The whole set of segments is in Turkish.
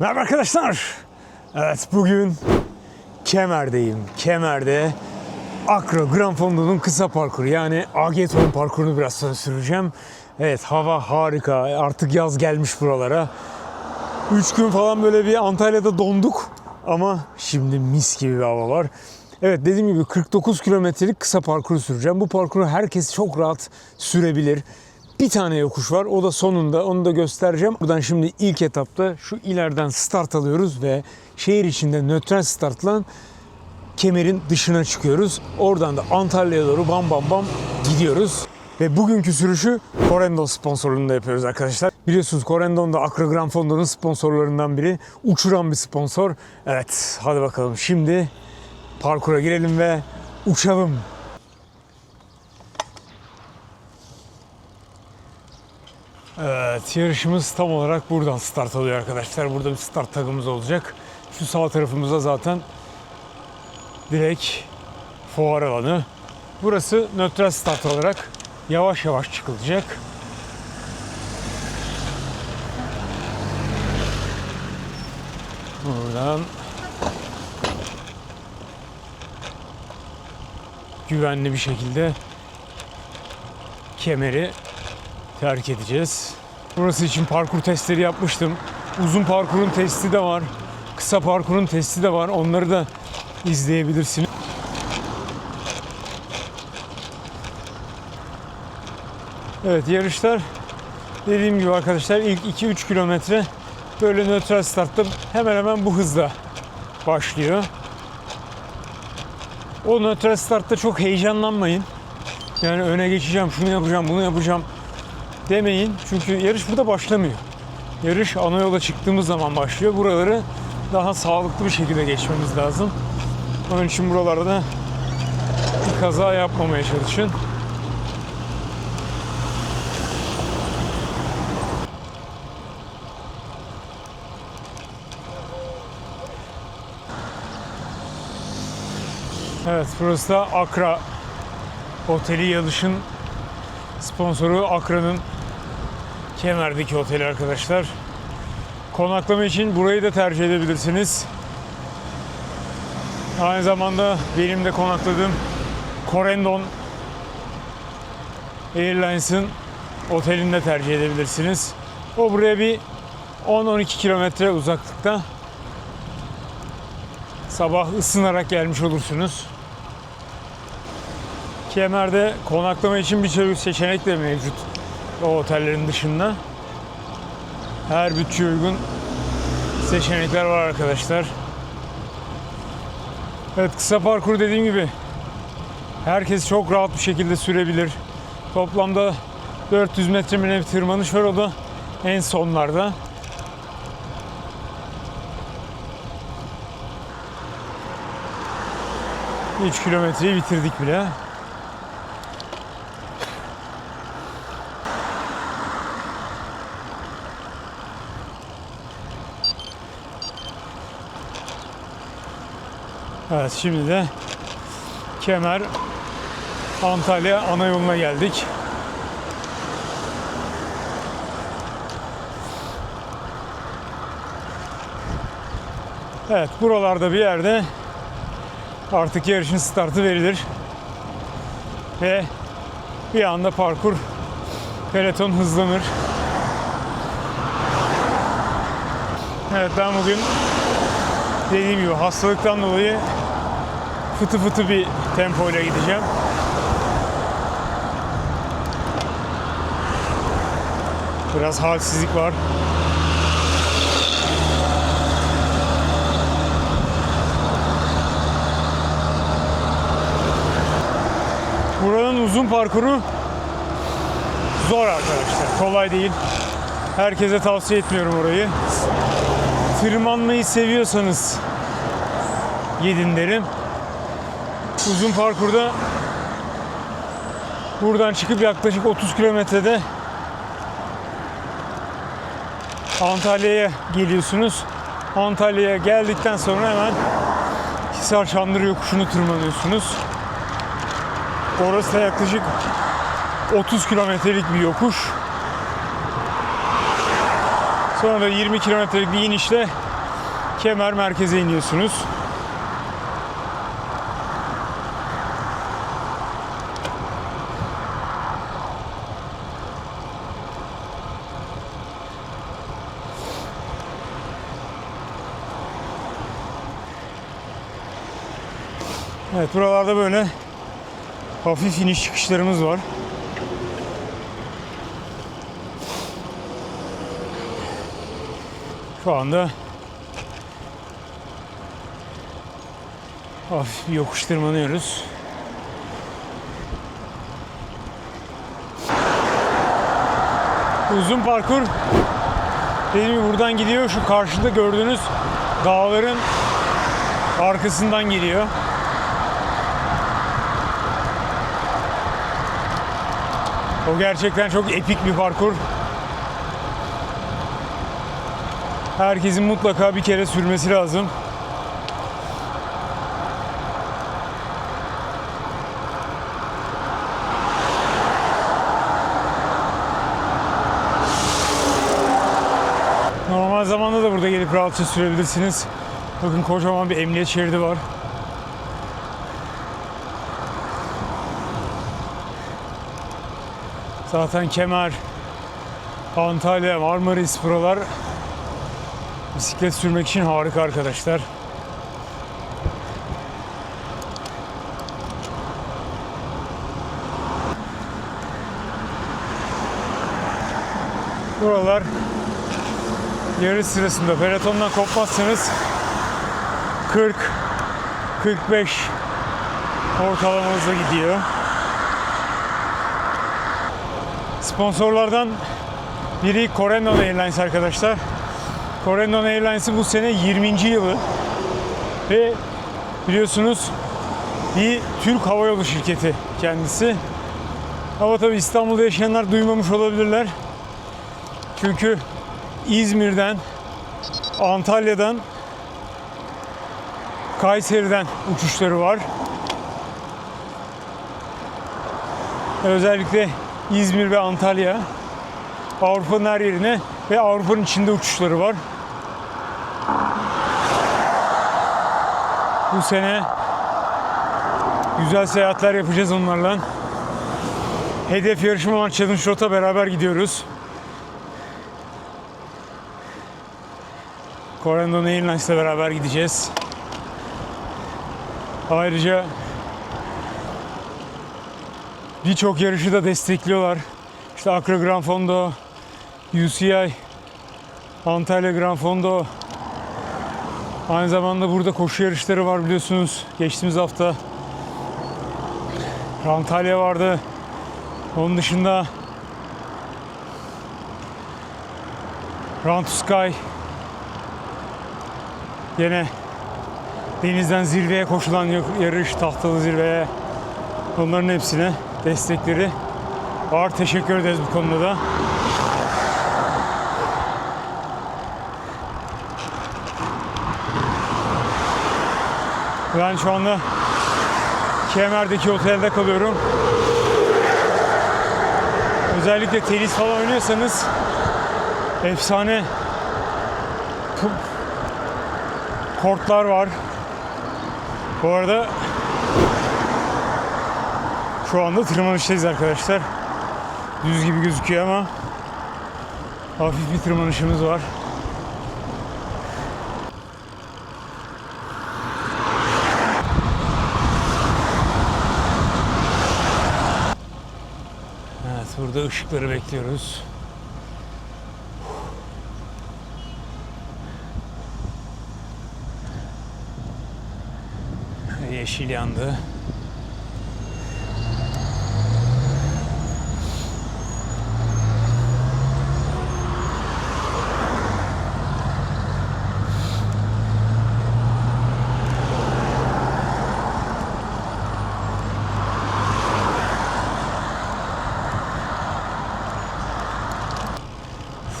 Merhaba arkadaşlar. Evet bugün Kemer'deyim. Kemer'de Akra Gran Fondo'nun kısa parkuru yani AG parkurunu biraz süreceğim. Evet hava harika. Artık yaz gelmiş buralara. 3 gün falan böyle bir Antalya'da donduk ama şimdi mis gibi bir hava var. Evet dediğim gibi 49 kilometrelik kısa parkuru süreceğim. Bu parkuru herkes çok rahat sürebilir. Bir tane yokuş var. O da sonunda. Onu da göstereceğim. Buradan şimdi ilk etapta şu ileriden start alıyoruz ve şehir içinde nötral startla kemerin dışına çıkıyoruz. Oradan da Antalya'ya doğru bam bam bam gidiyoruz. Ve bugünkü sürüşü Corendon sponsorluğunda yapıyoruz arkadaşlar. Biliyorsunuz Corendon da Accra Gran Fondo'nun sponsorlarından biri. Uçuran bir sponsor. Evet hadi bakalım şimdi parkura girelim ve uçalım. Evet yarışımız tam olarak buradan start alıyor arkadaşlar. Burada bir start tagımız olacak. Şu sağ tarafımızda zaten direkt fuar alanı. Burası nötral start olarak yavaş yavaş çıkılacak. Buradan güvenli bir şekilde kemeri terk edeceğiz. Burası için parkur testleri yapmıştım. Uzun parkurun testi de var. Kısa parkurun testi de var. Onları da izleyebilirsiniz. Evet yarışlar dediğim gibi arkadaşlar ilk 2-3 kilometre böyle nötral startta hemen hemen bu hızda başlıyor. O nötral startta çok heyecanlanmayın. Yani öne geçeceğim, şunu yapacağım, bunu yapacağım demeyin. Çünkü yarış burada başlamıyor. Yarış ana yola çıktığımız zaman başlıyor. Buraları daha sağlıklı bir şekilde geçmemiz lazım. Onun için buralarda bir kaza yapmamaya çalışın. Evet burası da Akra Oteli Yalış'ın sponsoru Akra'nın Kemer'deki oteli arkadaşlar. Konaklama için burayı da tercih edebilirsiniz. Aynı zamanda benim de konakladığım Corendon Airlines'ın otelini de tercih edebilirsiniz. O buraya bir 10-12 kilometre uzaklıkta. Sabah ısınarak gelmiş olursunuz. Kemer'de konaklama için birçok seçenek de mevcut o otellerin dışında. Her bütçeye uygun seçenekler var arkadaşlar. Evet kısa parkur dediğim gibi herkes çok rahat bir şekilde sürebilir. Toplamda 400 metre mi bir tırmanış var o da en sonlarda. Üç kilometreyi bitirdik bile. Evet şimdi de Kemer Antalya ana yoluna geldik. Evet buralarda bir yerde artık yarışın startı verilir. Ve bir anda parkur peloton hızlanır. Evet ben bugün dediğim gibi hastalıktan dolayı fıtı fıtı bir tempoyla gideceğim. Biraz halsizlik var. Buranın uzun parkuru zor arkadaşlar. Kolay değil. Herkese tavsiye etmiyorum orayı tırmanmayı seviyorsanız gidin derim. Uzun parkurda buradan çıkıp yaklaşık 30 kilometrede Antalya'ya geliyorsunuz. Antalya'ya geldikten sonra hemen Hisar Çandır yokuşunu tırmanıyorsunuz. Orası da yaklaşık 30 kilometrelik bir yokuş. Sonra da 20 kilometrelik bir inişle Kemer merkeze iniyorsunuz. Evet buralarda böyle hafif iniş çıkışlarımız var. Şu anda hafif bir yokuş tırmanıyoruz. Uzun parkur dediğim gibi buradan gidiyor. Şu karşıda gördüğünüz dağların arkasından geliyor. O gerçekten çok epik bir parkur. Herkesin mutlaka bir kere sürmesi lazım. Normal zamanda da burada gelip rahatça sürebilirsiniz. Bakın kocaman bir emniyet şeridi var. Zaten Kemer, Antalya, Marmaris buralar bisiklet sürmek için harika arkadaşlar. Buralar yarış sırasında pelotondan kopmazsanız 40 45 ortalamanıza gidiyor. Sponsorlardan biri Corendon Airlines arkadaşlar. Corendon Airlines'ın bu sene 20. yılı ve biliyorsunuz bir Türk Hava Yolu şirketi kendisi. Ama tabi İstanbul'da yaşayanlar duymamış olabilirler. Çünkü İzmir'den, Antalya'dan, Kayseri'den uçuşları var. Özellikle İzmir ve Antalya Avrupa'nın her yerine ve Avrupa'nın içinde uçuşları var. Bu sene güzel seyahatler yapacağız onlarla. Hedef yarışma olan Challenge Rota beraber gidiyoruz. Corendon Airlines'le beraber gideceğiz. Ayrıca birçok yarışı da destekliyorlar. İşte Accra Gran Fondo, UCI, Antalya Gran Fondo. Aynı zamanda burada koşu yarışları var biliyorsunuz. Geçtiğimiz hafta Antalya vardı. Onun dışında Run to Sky Yine denizden zirveye koşulan yarış, tahtalı zirveye onların hepsine destekleri var. Teşekkür ederiz bu konuda da. Ben şu anda Kemer'deki otelde kalıyorum. Özellikle tenis falan oynuyorsanız efsane kortlar var. Bu arada şu anda tırmanıştayız arkadaşlar. Düz gibi gözüküyor ama hafif bir tırmanışımız var. Evet burada ışıkları bekliyoruz. Yeşil yandı.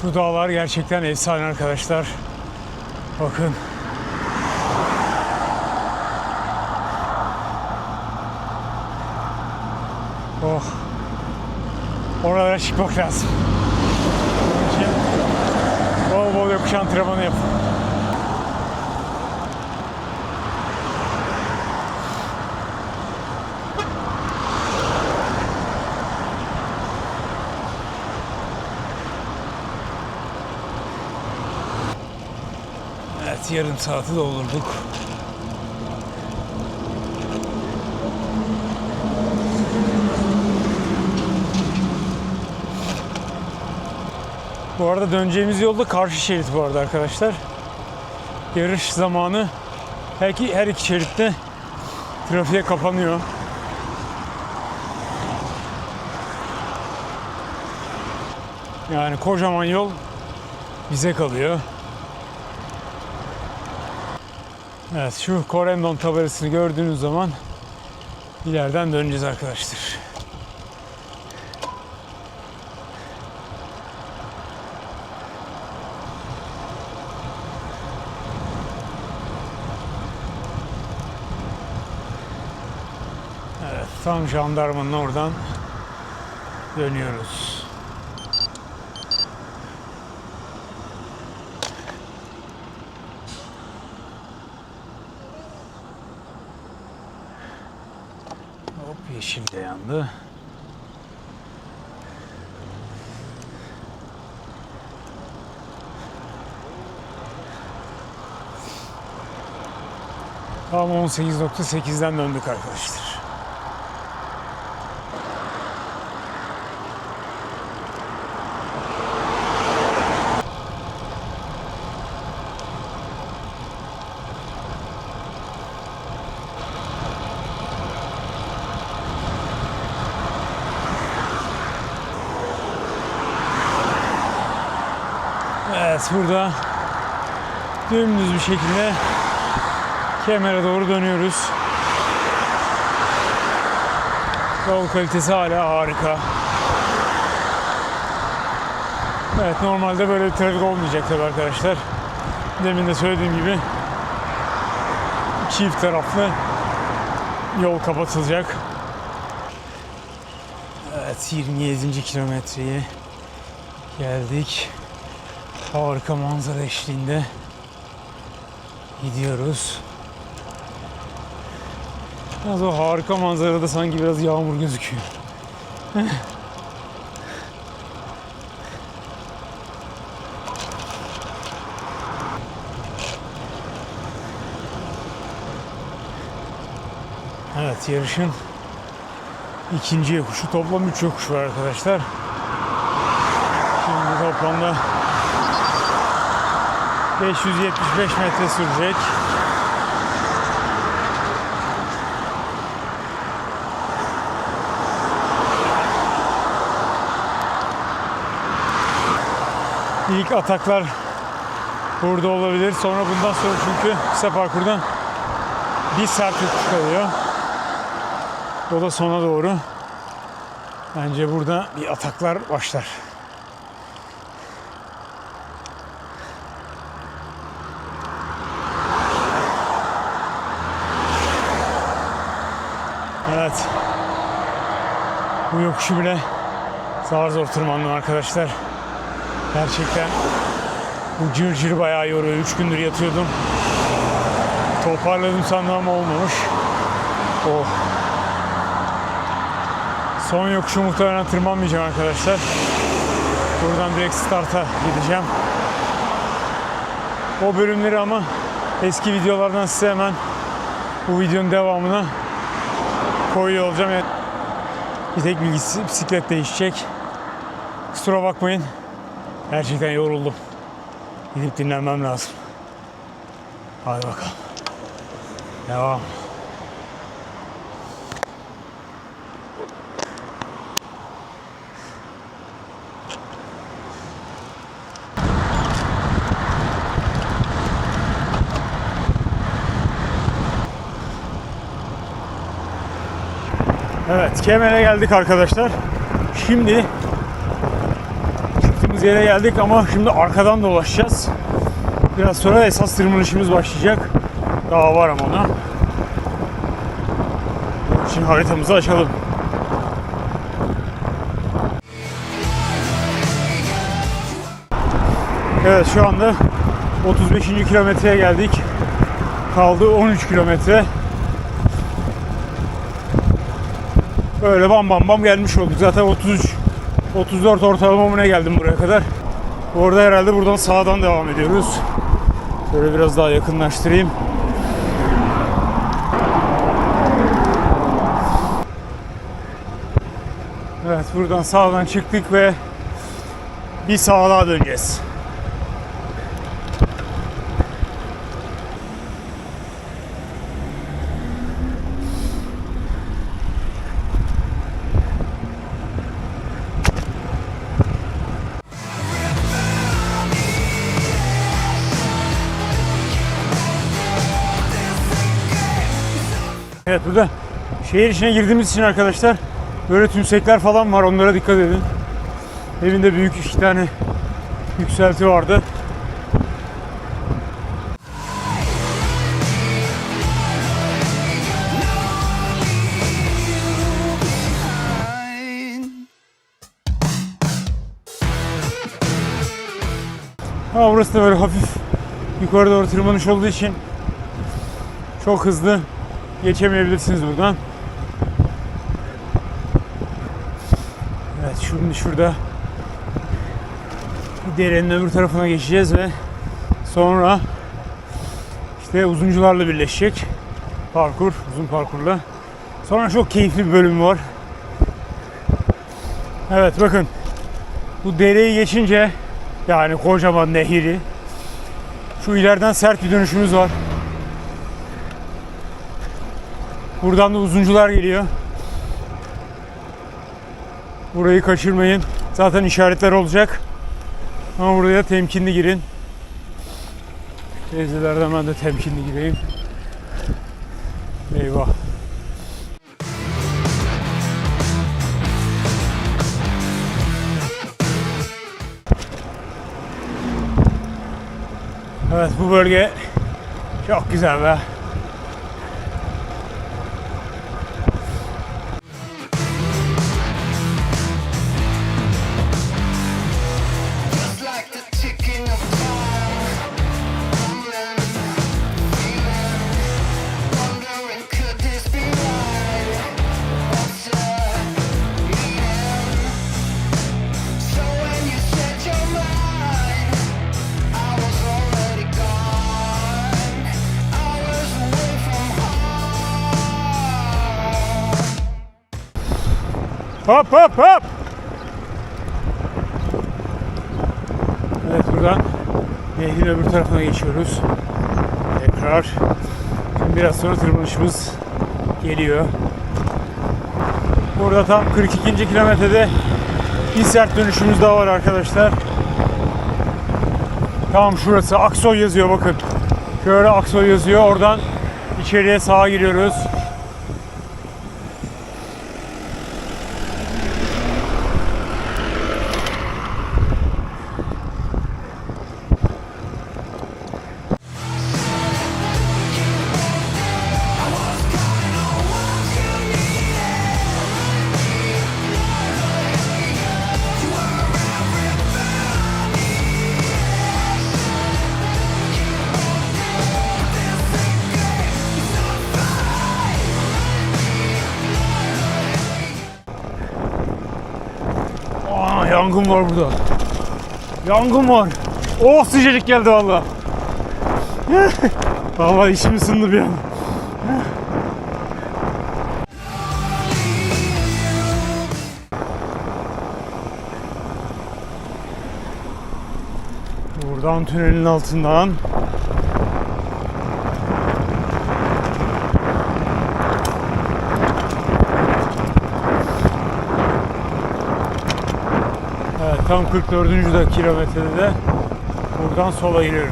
Şu dağlar gerçekten efsane arkadaşlar. Bakın. Oh. Oralara çıkmak lazım. Bol bol yokuş antrenmanı yap. Evet yarım saati doldurduk. Bu arada döneceğimiz yolda karşı şerit bu arada arkadaşlar. Yarış zamanı her iki, her iki şeritte trafiğe kapanıyor. Yani kocaman yol bize kalıyor. Evet şu Corendon tabelasını gördüğünüz zaman ileriden döneceğiz arkadaşlar. Evet tam jandarmanın oradan dönüyoruz. Hop yandı. Tam 18.8'den döndük arkadaşlar. Evet burada dümdüz bir şekilde kemere doğru dönüyoruz. Yol kalitesi hala harika. Evet normalde böyle bir trafik olmayacak tabii arkadaşlar. Demin de söylediğim gibi çift taraflı yol kapatılacak. Evet 27. kilometreye geldik. Harika manzara eşliğinde gidiyoruz. Yalnız o harika manzarada sanki biraz yağmur gözüküyor. Evet yarışın ikinci yokuşu toplam 3 yokuş var arkadaşlar. Şimdi toplamda 575 metre sürecek. İlk ataklar burada olabilir. Sonra bundan sonra çünkü kısa parkurdan bir sert yokuş kalıyor. O da sona doğru. Bence burada bir ataklar başlar. Evet. Bu yokuşu bile zar zor tırmandım arkadaşlar. Gerçekten bu cır cır bayağı yoruyor. Üç gündür yatıyordum. Toparladım sandım olmamış. Oh. Son yokuşu muhtemelen tırmanmayacağım arkadaşlar. Buradan direkt start'a gideceğim. O bölümleri ama eski videolardan size hemen bu videonun devamına koyuyor olacağım. Yani bir tek bilgisi bisiklet değişecek. Kusura bakmayın. Gerçekten yoruldum. Gidip dinlenmem lazım. Hadi bakalım. Devam. Evet, Kemer'e geldik arkadaşlar. Şimdi çıktığımız yere geldik ama şimdi arkadan dolaşacağız. Biraz sonra esas tırmanışımız başlayacak. Daha var ama ona. Şimdi haritamızı açalım. Evet şu anda 35. kilometreye geldik. Kaldı 13 kilometre. Böyle bam bam bam gelmiş olduk. Zaten 33 34 ortalama mı ne geldim buraya kadar. Bu arada herhalde buradan sağdan devam ediyoruz. Şöyle biraz daha yakınlaştırayım. Evet buradan sağdan çıktık ve bir sağa daha döneceğiz. Evet burada şehir içine girdiğimiz için arkadaşlar böyle tümsekler falan var onlara dikkat edin. Evinde büyük iki tane yükselti vardı. Ama burası da böyle hafif yukarı doğru tırmanış olduğu için çok hızlı geçemeyebilirsiniz buradan. Evet şimdi şurada derenin öbür tarafına geçeceğiz ve sonra işte uzuncularla birleşecek parkur, uzun parkurla. Sonra çok keyifli bir bölüm var. Evet bakın bu dereyi geçince yani kocaman nehri şu ileriden sert bir dönüşümüz var. Buradan da uzuncular geliyor. Burayı kaçırmayın. Zaten işaretler olacak. Ama buraya temkinli girin. Teyzelerden ben de temkinli gireyim. Eyvah. Evet bu bölge çok güzel be. Hop hop hop. Evet buradan nehrin öbür tarafına geçiyoruz. Tekrar. Şimdi biraz sonra tırmanışımız geliyor. Burada tam 42. kilometrede bir sert dönüşümüz daha var arkadaşlar. Tam şurası Aksoy yazıyor bakın. Şöyle Aksoy yazıyor. Oradan içeriye sağa giriyoruz. Var. Oh sıcacık geldi valla. Valla içim ısındı bir an. Buradan tünelin altından Evet, tam 44. de kilometrede de buradan sola giriyoruz.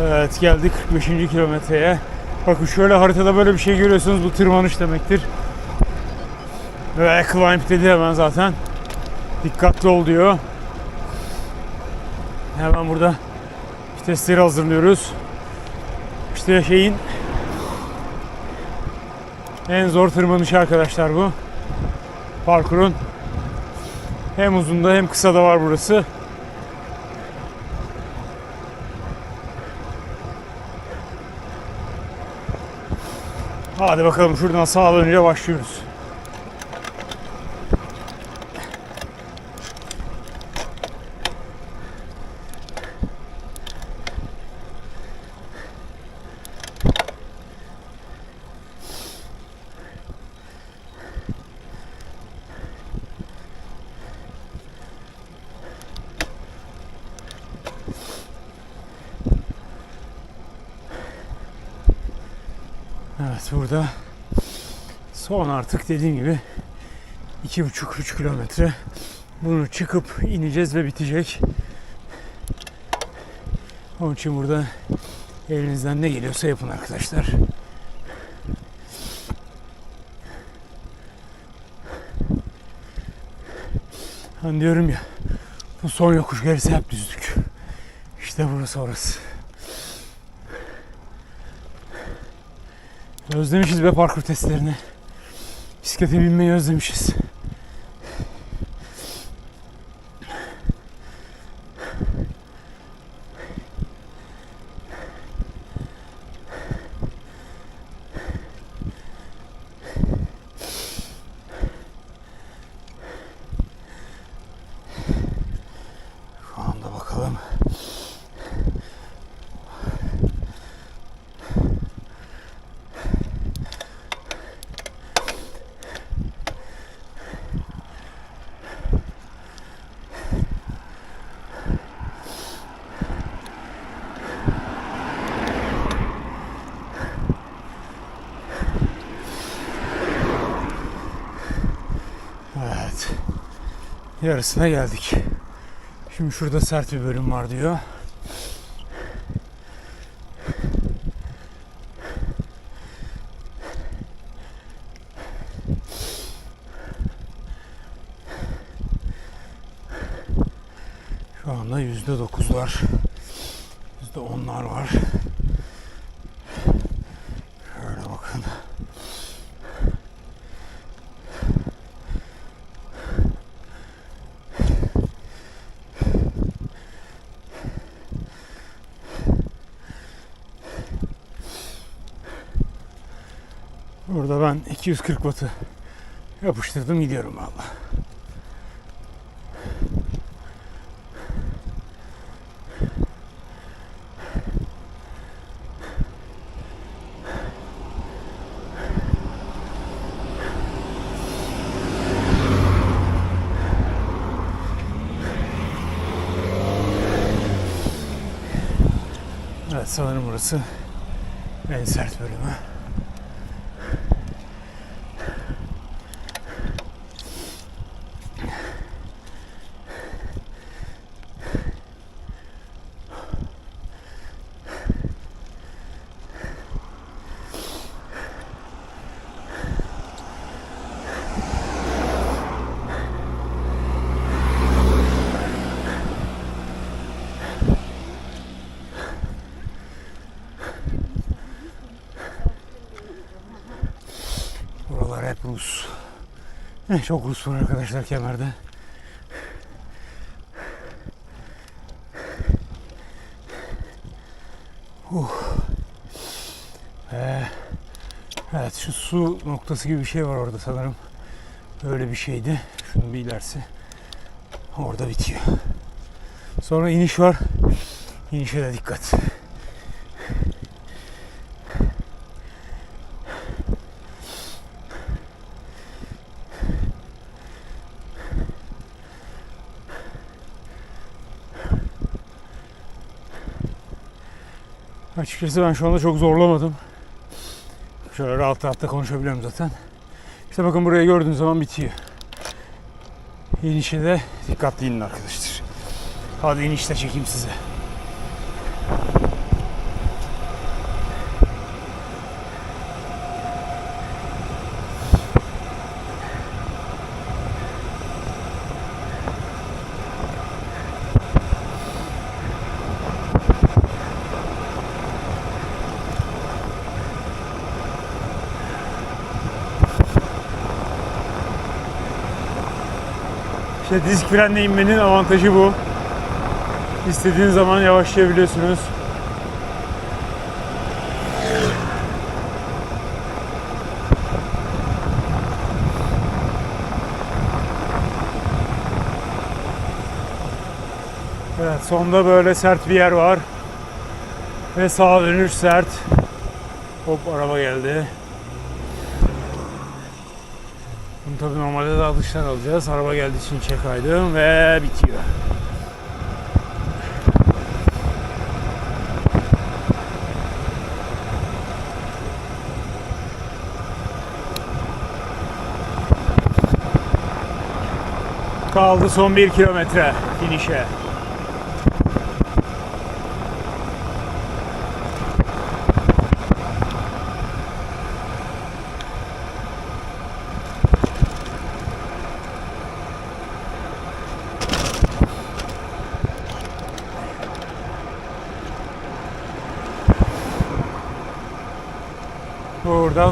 Evet geldik 45. kilometreye. Bakın şöyle haritada böyle bir şey görüyorsunuz bu tırmanış demektir. Ve climb dedi hemen zaten. Dikkatli ol diyor. Hemen burada vitesleri hazırlıyoruz. İşte şeyin en zor tırmanışı arkadaşlar bu. Parkurun hem uzunda hem kısa da var burası. Hadi bakalım şuradan sağa dönünce başlıyoruz. Evet burada son artık dediğim gibi iki buçuk üç kilometre bunu çıkıp ineceğiz ve bitecek. Onun için burada elinizden ne geliyorsa yapın arkadaşlar. Hani diyorum ya bu son yokuş gerisi hep düzlük. İşte burası orası. Özlemişiz be parkur testlerini. Bisiklete binmeyi özlemişiz. Şu anda bakalım. Evet. Yarısına geldik. Şimdi şurada sert bir bölüm var diyor. Şu anda yüzde dokuzlar, yüzde onlar var. Şöyle bakın. Burada ben 240 wattı yapıştırdım gidiyorum valla. Evet sanırım burası en sert bölümü. Rus. Eh, çok Rus var arkadaşlar kemerde. Uh. Ee, evet şu su noktası gibi bir şey var orada sanırım. Öyle bir şeydi. Şunun bir ilerisi. Orada bitiyor. Sonra iniş var. İnişe de dikkat. Açıkçası ben şu anda çok zorlamadım. Şöyle rahat rahat da konuşabiliyorum zaten. İşte bakın buraya gördüğünüz zaman bitiyor. İnişe de dikkatli inin arkadaşlar. Hadi inişte çekeyim size. İşte disk frenle inmenin avantajı bu. İstediğiniz zaman yavaşlayabiliyorsunuz. Evet, sonda böyle sert bir yer var. Ve sağa dönüş sert. Hop araba geldi. Bunu tabii normalde daha dıştan alacağız. Araba geldiği için çek kaydım ve bitiyor. Kaldı son bir kilometre finişe.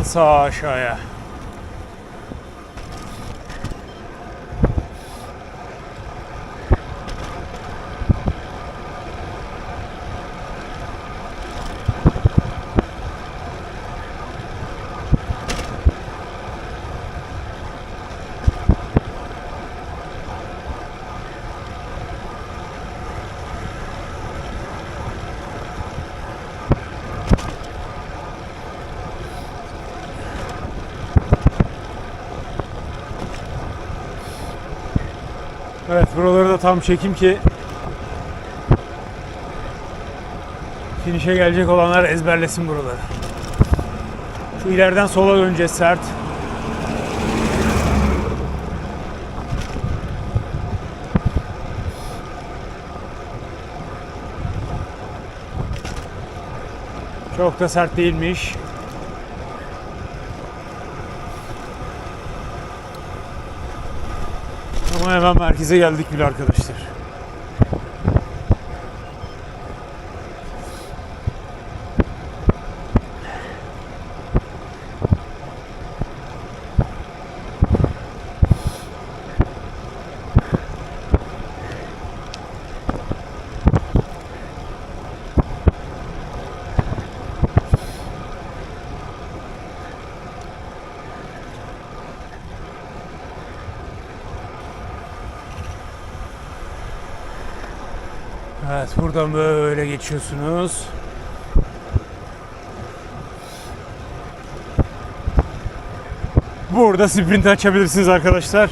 Buradan sağa aşağıya. Evet buraları da tam çekim ki finişe gelecek olanlar ezberlesin buraları. Şu ileriden sola döneceğiz sert. Çok da sert değilmiş. Ama hemen merkeze geldik bile arkadaşlar. Evet buradan böyle geçiyorsunuz. Burada sprint açabilirsiniz arkadaşlar.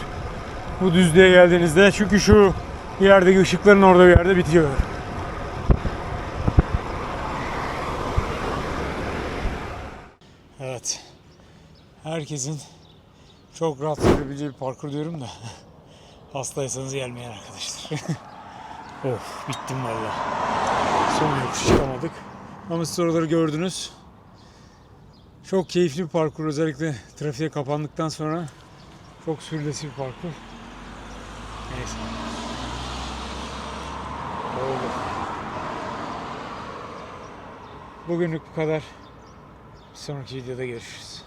Bu düzlüğe geldiğinizde. Çünkü şu yerdeki ışıkların orada bir yerde bitiyor. Evet. Herkesin çok rahat sürebileceği bir parkur diyorum da hastaysanız gelmeyin arkadaşlar. Of bittim valla. Son yokuş çıkamadık. Ama siz oraları gördünüz. Çok keyifli bir parkur. Özellikle trafiğe kapandıktan sonra çok sürülesi bir parkur. Neyse. Oldu. Bugünlük bu kadar. Bir sonraki videoda görüşürüz.